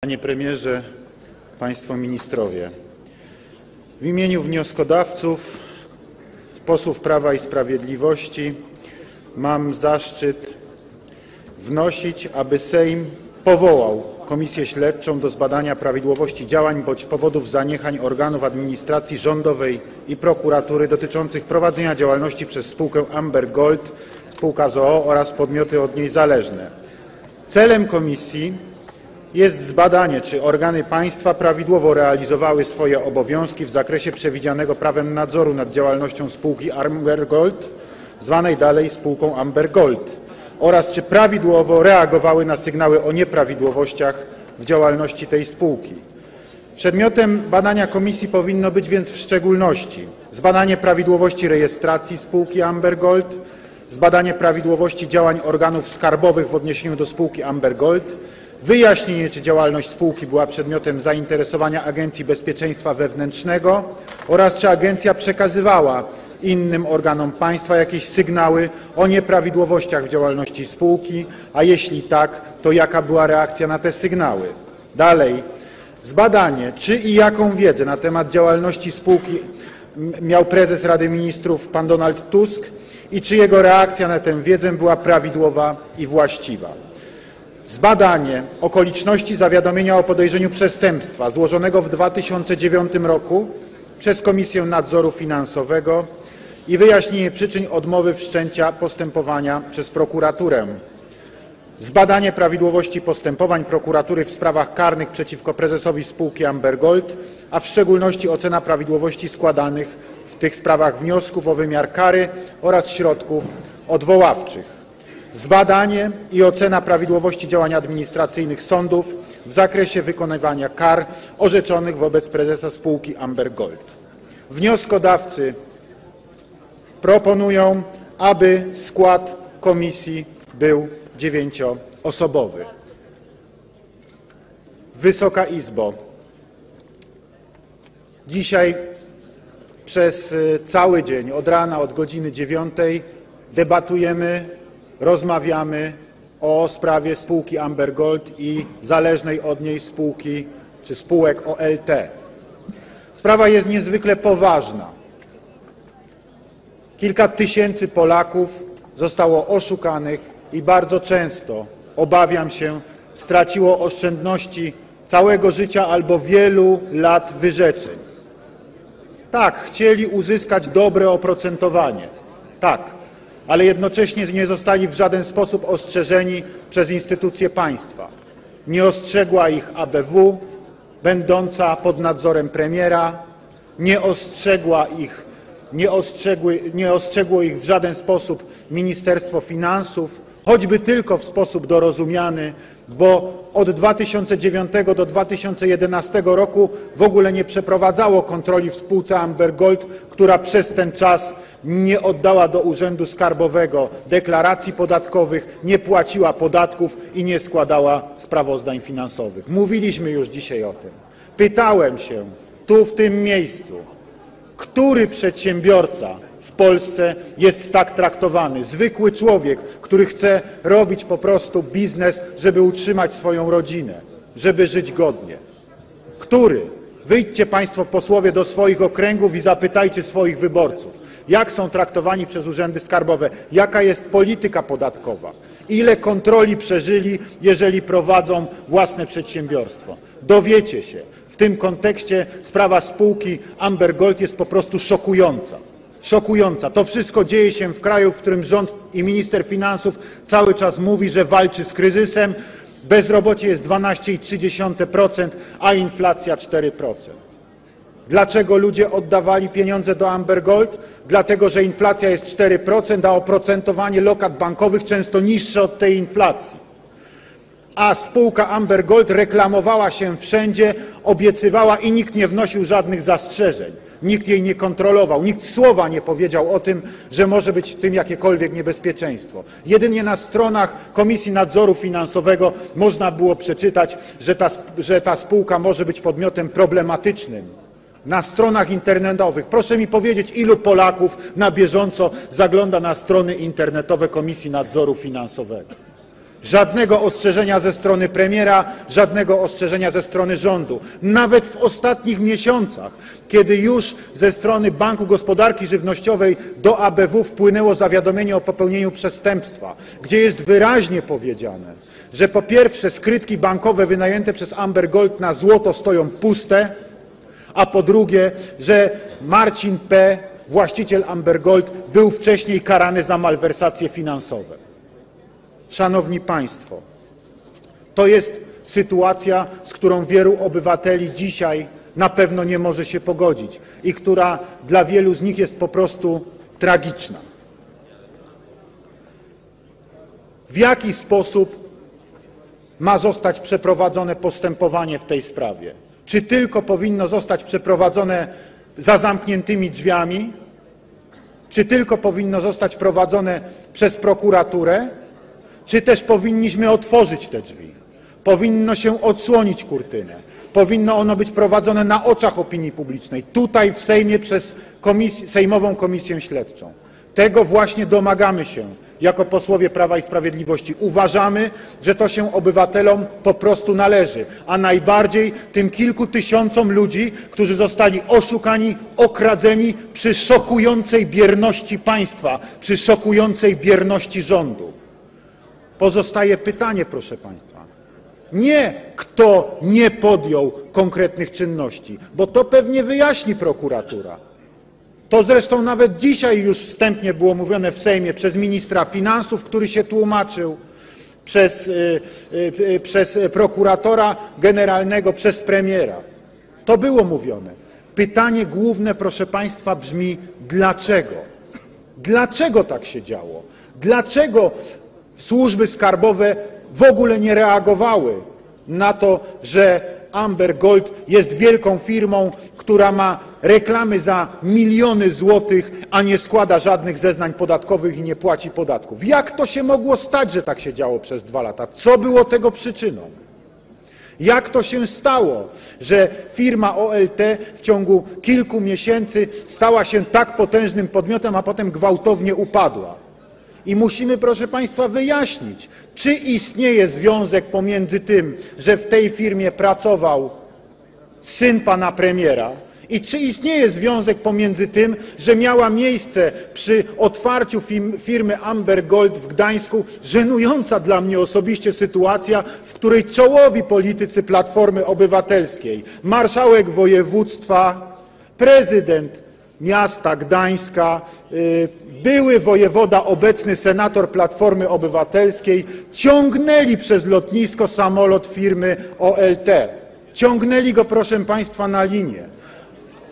Panie Premierze, Państwo Ministrowie! W imieniu wnioskodawców, posłów Prawa i Sprawiedliwości mam zaszczyt wnosić, aby Sejm powołał Komisję Śledczą do zbadania prawidłowości działań bądź powodów zaniechań organów administracji rządowej i prokuratury dotyczących prowadzenia działalności przez spółkę Amber Gold Spółka z o.o. oraz podmioty od niej zależne. Celem komisji jest zbadanie, czy organy państwa prawidłowo realizowały swoje obowiązki w zakresie przewidzianego prawem nadzoru nad działalnością spółki Amber Gold, zwanej dalej spółką Amber Gold, oraz czy prawidłowo reagowały na sygnały o nieprawidłowościach w działalności tej spółki. Przedmiotem badania komisji powinno być więc w szczególności zbadanie prawidłowości rejestracji spółki Amber Gold, zbadanie prawidłowości działań organów skarbowych w odniesieniu do spółki Amber Gold, wyjaśnienie, czy działalność spółki była przedmiotem zainteresowania Agencji Bezpieczeństwa Wewnętrznego oraz czy agencja przekazywała innym organom państwa jakieś sygnały o nieprawidłowościach w działalności spółki, a jeśli tak, to jaka była reakcja na te sygnały. Dalej, zbadanie, czy i jaką wiedzę na temat działalności spółki miał prezes Rady Ministrów pan Donald Tusk i czy jego reakcja na tę wiedzę była prawidłowa i właściwa. Zbadanie okoliczności zawiadomienia o podejrzeniu przestępstwa złożonego w 2009 roku przez Komisję Nadzoru Finansowego i wyjaśnienie przyczyn odmowy wszczęcia postępowania przez prokuraturę. Zbadanie prawidłowości postępowań prokuratury w sprawach karnych przeciwko prezesowi spółki Amber Gold, a w szczególności ocena prawidłowości składanych w tych sprawach wniosków o wymiar kary oraz środków odwoławczych. Zbadanie i ocena prawidłowości działań administracyjnych sądów w zakresie wykonywania kar orzeczonych wobec prezesa spółki Amber Gold. Wnioskodawcy proponują, aby skład komisji był dziewięcioosobowy. Wysoka Izbo! Dzisiaj przez cały dzień, od rana, od godziny dziewiątej debatujemy, rozmawiamy o sprawie spółki Amber Gold i zależnej od niej spółki czy spółek OLT. Sprawa jest niezwykle poważna. Kilka tysięcy Polaków zostało oszukanych i bardzo często, obawiam się, straciło oszczędności całego życia albo wielu lat wyrzeczeń. Tak, chcieli uzyskać dobre oprocentowanie. Tak, ale jednocześnie nie zostali w żaden sposób ostrzeżeni przez instytucje państwa. Nie ostrzegła ich ABW, będąca pod nadzorem premiera, nie ostrzegła ich, nie, ostrzegły, nie ostrzegło ich w żaden sposób Ministerstwo Finansów, choćby tylko w sposób dorozumiany, bo od 2009 do 2011 roku w ogóle nie przeprowadzało kontroli w spółce Amber Gold, która przez ten czas nie oddała do Urzędu Skarbowego deklaracji podatkowych, nie płaciła podatków i nie składała sprawozdań finansowych. Mówiliśmy już dzisiaj o tym. Pytałem się tu, w tym miejscu, który przedsiębiorca w Polsce jest tak traktowany. Zwykły człowiek, który chce robić po prostu biznes, żeby utrzymać swoją rodzinę, żeby żyć godnie. Który? Wyjdźcie Państwo posłowie do swoich okręgów i zapytajcie swoich wyborców, jak są traktowani przez urzędy skarbowe, jaka jest polityka podatkowa, ile kontroli przeżyli, jeżeli prowadzą własne przedsiębiorstwo. Dowiecie się. W tym kontekście sprawa spółki Amber Gold jest po prostu szokująca. Szokująca. To wszystko dzieje się w kraju, w którym rząd i minister finansów cały czas mówi, że walczy z kryzysem, bezrobocie jest 12,3%, a inflacja 4%. Dlaczego ludzie oddawali pieniądze do Amber Gold? Dlatego, że inflacja jest 4%, a oprocentowanie lokat bankowych często niższe od tej inflacji. A spółka Amber Gold reklamowała się wszędzie, obiecywała i nikt nie wnosił żadnych zastrzeżeń. Nikt jej nie kontrolował, nikt słowa nie powiedział o tym, że może być w tym jakiekolwiek niebezpieczeństwo. Jedynie na stronach Komisji Nadzoru Finansowego można było przeczytać, że ta, że ta spółka może być podmiotem problematycznym. Na stronach internetowych. Proszę mi powiedzieć, ilu Polaków na bieżąco zagląda na strony internetowe Komisji Nadzoru Finansowego. Żadnego ostrzeżenia ze strony premiera, żadnego ostrzeżenia ze strony rządu. Nawet w ostatnich miesiącach, kiedy już ze strony Banku Gospodarki Żywnościowej do ABW wpłynęło zawiadomienie o popełnieniu przestępstwa, gdzie jest wyraźnie powiedziane, że po pierwsze skrytki bankowe wynajęte przez Amber Gold na złoto stoją puste, a po drugie, że Marcin P., właściciel Amber Gold, był wcześniej karany za malwersacje finansowe. Szanowni Państwo, to jest sytuacja, z którą wielu obywateli dzisiaj na pewno nie może się pogodzić i która dla wielu z nich jest po prostu tragiczna. W jaki sposób ma zostać przeprowadzone postępowanie w tej sprawie? Czy tylko powinno zostać przeprowadzone za zamkniętymi drzwiami? Czy tylko powinno zostać prowadzone przez prokuraturę? Czy też powinniśmy otworzyć te drzwi? Powinno się odsłonić kurtynę. Powinno ono być prowadzone na oczach opinii publicznej, tutaj w Sejmie przez Sejmową Komisję Śledczą. Tego właśnie domagamy się jako posłowie Prawa i Sprawiedliwości. Uważamy, że to się obywatelom po prostu należy, a najbardziej tym kilku tysiącom ludzi, którzy zostali oszukani, okradzeni przy szokującej bierności państwa, przy szokującej bierności rządu. Pozostaje pytanie, proszę Państwa. Nie kto nie podjął konkretnych czynności, bo to pewnie wyjaśni prokuratura. To zresztą nawet dzisiaj już wstępnie było mówione w Sejmie przez ministra finansów, który się tłumaczył, przez, y, y, przez prokuratora generalnego, przez premiera. To było mówione. Pytanie główne, proszę Państwa, brzmi dlaczego? Dlaczego tak się działo? Dlaczego służby skarbowe w ogóle nie reagowały na to, że Amber Gold jest wielką firmą, która ma reklamy za miliony złotych, a nie składa żadnych zeznań podatkowych i nie płaci podatków. Jak to się mogło stać, że tak się działo przez dwa lata? Co było tego przyczyną? Jak to się stało, że firma OLT w ciągu kilku miesięcy stała się tak potężnym podmiotem, a potem gwałtownie upadła? I musimy, proszę Państwa, wyjaśnić, czy istnieje związek pomiędzy tym, że w tej firmie pracował syn pana premiera, i czy istnieje związek pomiędzy tym, że miała miejsce przy otwarciu firmy Amber Gold w Gdańsku żenująca dla mnie osobiście sytuacja, w której czołowi politycy Platformy Obywatelskiej, marszałek województwa, prezydent miasta Gdańska, y, były wojewoda, obecny senator Platformy Obywatelskiej ciągnęli przez lotnisko samolot firmy OLT. Ciągnęli go, proszę Państwa, na linię.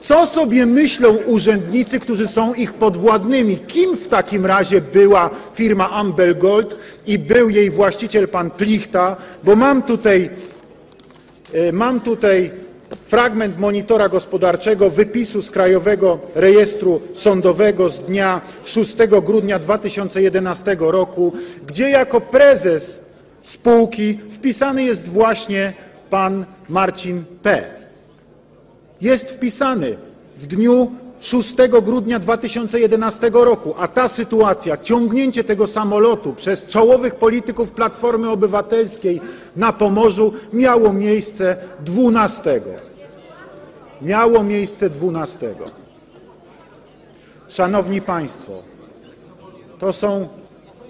Co sobie myślą urzędnicy, którzy są ich podwładnymi? Kim w takim razie była firma Amber Gold i był jej właściciel pan Plichta? Bo mam tutaj, y, mam tutaj fragment monitora gospodarczego wypisu z Krajowego Rejestru Sądowego z dnia 6 grudnia 2011 roku, gdzie jako prezes spółki wpisany jest właśnie pan Marcin P. Jest wpisany w dniu 6 grudnia 2011 roku, a ta sytuacja, ciągnięcie tego samolotu przez czołowych polityków Platformy Obywatelskiej na Pomorzu miało miejsce 12. Miało miejsce 12. Szanowni Państwo, to są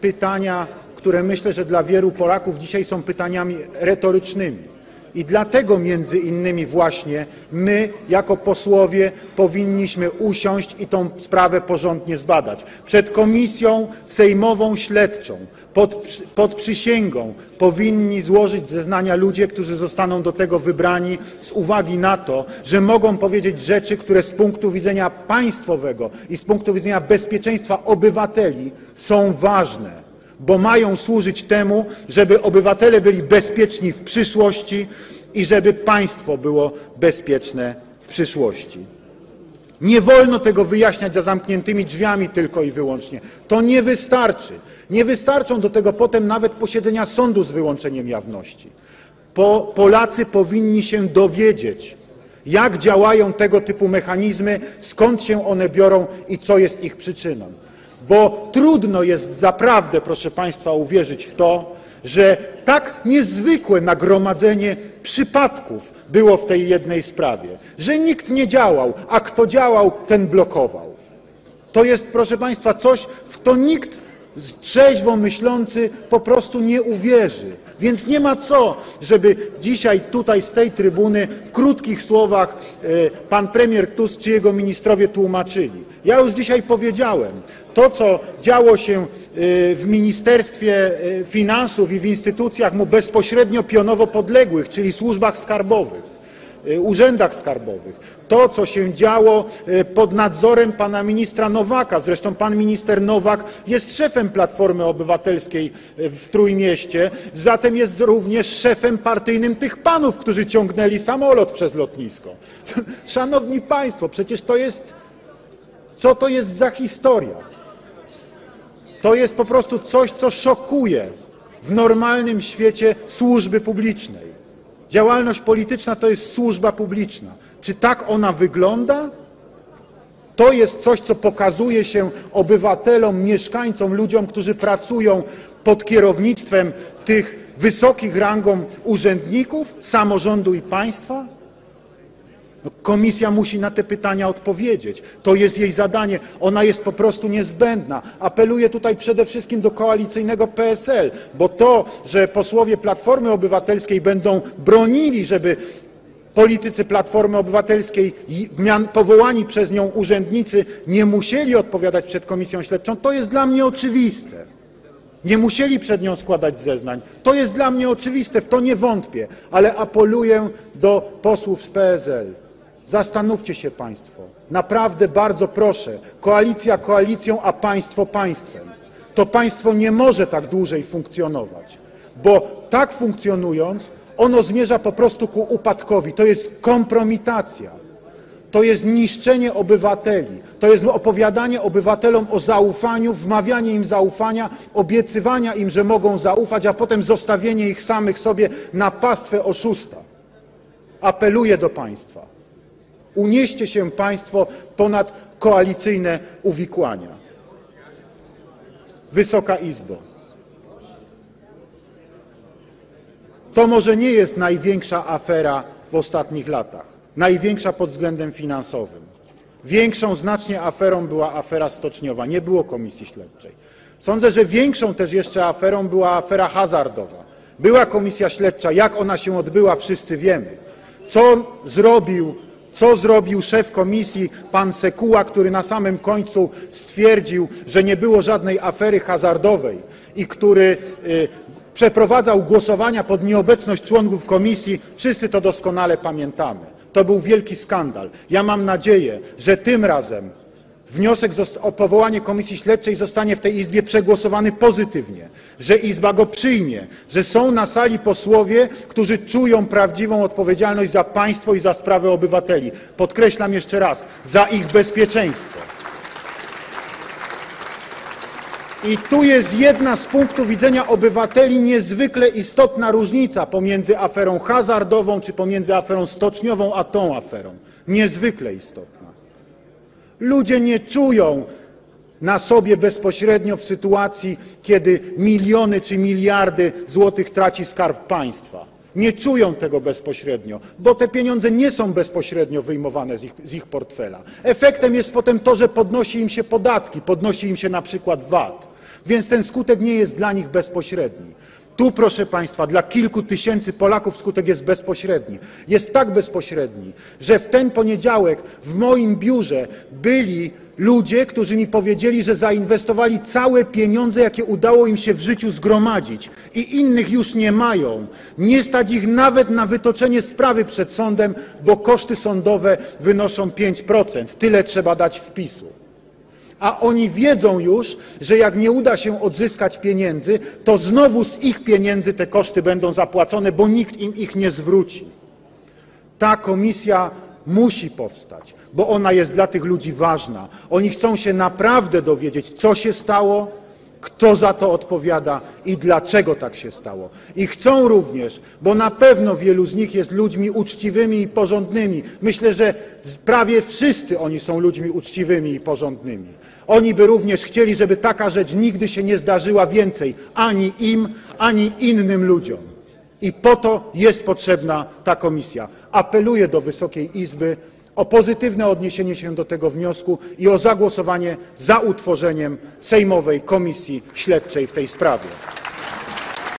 pytania, które myślę, że dla wielu Polaków dzisiaj są pytaniami retorycznymi. I dlatego między innymi właśnie my jako posłowie powinniśmy usiąść i tą sprawę porządnie zbadać. Przed komisją sejmową śledczą pod, pod przysięgą powinni złożyć zeznania ludzie, którzy zostaną do tego wybrani z uwagi na to, że mogą powiedzieć rzeczy, które z punktu widzenia państwowego i z punktu widzenia bezpieczeństwa obywateli są ważne bo mają służyć temu, żeby obywatele byli bezpieczni w przyszłości i żeby państwo było bezpieczne w przyszłości. Nie wolno tego wyjaśniać za zamkniętymi drzwiami tylko i wyłącznie. To nie wystarczy. Nie wystarczą do tego potem nawet posiedzenia sądu z wyłączeniem jawności. Po, Polacy powinni się dowiedzieć, jak działają tego typu mechanizmy, skąd się one biorą i co jest ich przyczyną. Bo trudno jest zaprawdę, proszę Państwa, uwierzyć w to, że tak niezwykłe nagromadzenie przypadków było w tej jednej sprawie, że nikt nie działał, a kto działał, ten blokował. To jest, proszę Państwa, coś, w to nikt trzeźwo myślący po prostu nie uwierzy. Więc nie ma co, żeby dzisiaj tutaj z tej trybuny w krótkich słowach e, pan premier Tusk czy jego ministrowie tłumaczyli. Ja już dzisiaj powiedziałem, to co działo się e, w Ministerstwie e, Finansów i w instytucjach mu bezpośrednio pionowo podległych, czyli służbach skarbowych, urzędach skarbowych. To, co się działo y, pod nadzorem pana ministra Nowaka, zresztą pan minister Nowak jest szefem Platformy Obywatelskiej y, w Trójmieście, zatem jest również szefem partyjnym tych panów, którzy ciągnęli samolot przez lotnisko. Szanowni Państwo, przecież to jest, co to jest za historia? To jest po prostu coś, co szokuje w normalnym świecie służby publicznej. Działalność polityczna to jest służba publiczna. Czy tak ona wygląda? To jest coś, co pokazuje się obywatelom, mieszkańcom, ludziom, którzy pracują pod kierownictwem tych wysokich rangą urzędników samorządu i państwa? Komisja musi na te pytania odpowiedzieć. To jest jej zadanie. Ona jest po prostu niezbędna. Apeluję tutaj przede wszystkim do koalicyjnego PSL, bo to, że posłowie Platformy Obywatelskiej będą bronili, żeby politycy Platformy Obywatelskiej, powołani przez nią urzędnicy nie musieli odpowiadać przed komisją śledczą, to jest dla mnie oczywiste. Nie musieli przed nią składać zeznań. To jest dla mnie oczywiste, w to nie wątpię, ale apeluję do posłów z PSL. Zastanówcie się Państwo. Naprawdę bardzo proszę. Koalicja koalicją, a państwo państwem. To państwo nie może tak dłużej funkcjonować, bo tak funkcjonując, ono zmierza po prostu ku upadkowi. To jest kompromitacja. To jest niszczenie obywateli. To jest opowiadanie obywatelom o zaufaniu, wmawianie im zaufania, obiecywania im, że mogą zaufać, a potem zostawienie ich samych sobie na pastwę oszusta. Apeluję do Państwa. Unieście się Państwo ponad koalicyjne uwikłania. Wysoka Izbo, to może nie jest największa afera w ostatnich latach, największa pod względem finansowym. Większą znacznie aferą była afera stoczniowa, nie było komisji śledczej. Sądzę, że większą też jeszcze aferą była afera hazardowa. Była komisja śledcza, jak ona się odbyła, wszyscy wiemy. Co zrobił co zrobił szef komisji pan Sekuła, który na samym końcu stwierdził, że nie było żadnej afery hazardowej i który y, przeprowadzał głosowania pod nieobecność członków komisji, wszyscy to doskonale pamiętamy. To był wielki skandal. Ja mam nadzieję, że tym razem wniosek o powołanie komisji śledczej zostanie w tej Izbie przegłosowany pozytywnie, że Izba go przyjmie, że są na sali posłowie, którzy czują prawdziwą odpowiedzialność za państwo i za sprawy obywateli. Podkreślam jeszcze raz, za ich bezpieczeństwo. I tu jest jedna z punktu widzenia obywateli niezwykle istotna różnica pomiędzy aferą hazardową czy pomiędzy aferą stoczniową a tą aferą. Niezwykle istotna. Ludzie nie czują na sobie bezpośrednio w sytuacji, kiedy miliony czy miliardy złotych traci skarb państwa. Nie czują tego bezpośrednio, bo te pieniądze nie są bezpośrednio wyjmowane z ich, z ich, portfela. Efektem jest potem to, że podnosi im się podatki, podnosi im się na przykład VAT, więc ten skutek nie jest dla nich bezpośredni. Tu, proszę Państwa, dla kilku tysięcy Polaków skutek jest bezpośredni. Jest tak bezpośredni, że w ten poniedziałek w moim biurze byli ludzie, którzy mi powiedzieli, że zainwestowali całe pieniądze, jakie udało im się w życiu zgromadzić i innych już nie mają. Nie stać ich nawet na wytoczenie sprawy przed sądem, bo koszty sądowe wynoszą 5%. Tyle trzeba dać wpisu a oni wiedzą już, że jak nie uda się odzyskać pieniędzy, to znowu z ich pieniędzy te koszty będą zapłacone, bo nikt im ich nie zwróci. Ta komisja musi powstać, bo ona jest dla tych ludzi ważna. Oni chcą się naprawdę dowiedzieć, co się stało, kto za to odpowiada i dlaczego tak się stało. I chcą również, bo na pewno wielu z nich jest ludźmi uczciwymi i porządnymi. Myślę, że prawie wszyscy oni są ludźmi uczciwymi i porządnymi. Oni by również chcieli, żeby taka rzecz nigdy się nie zdarzyła więcej ani im, ani innym ludziom. I po to jest potrzebna ta komisja. Apeluję do Wysokiej Izby o pozytywne odniesienie się do tego wniosku i o zagłosowanie za utworzeniem Sejmowej Komisji Śledczej w tej sprawie.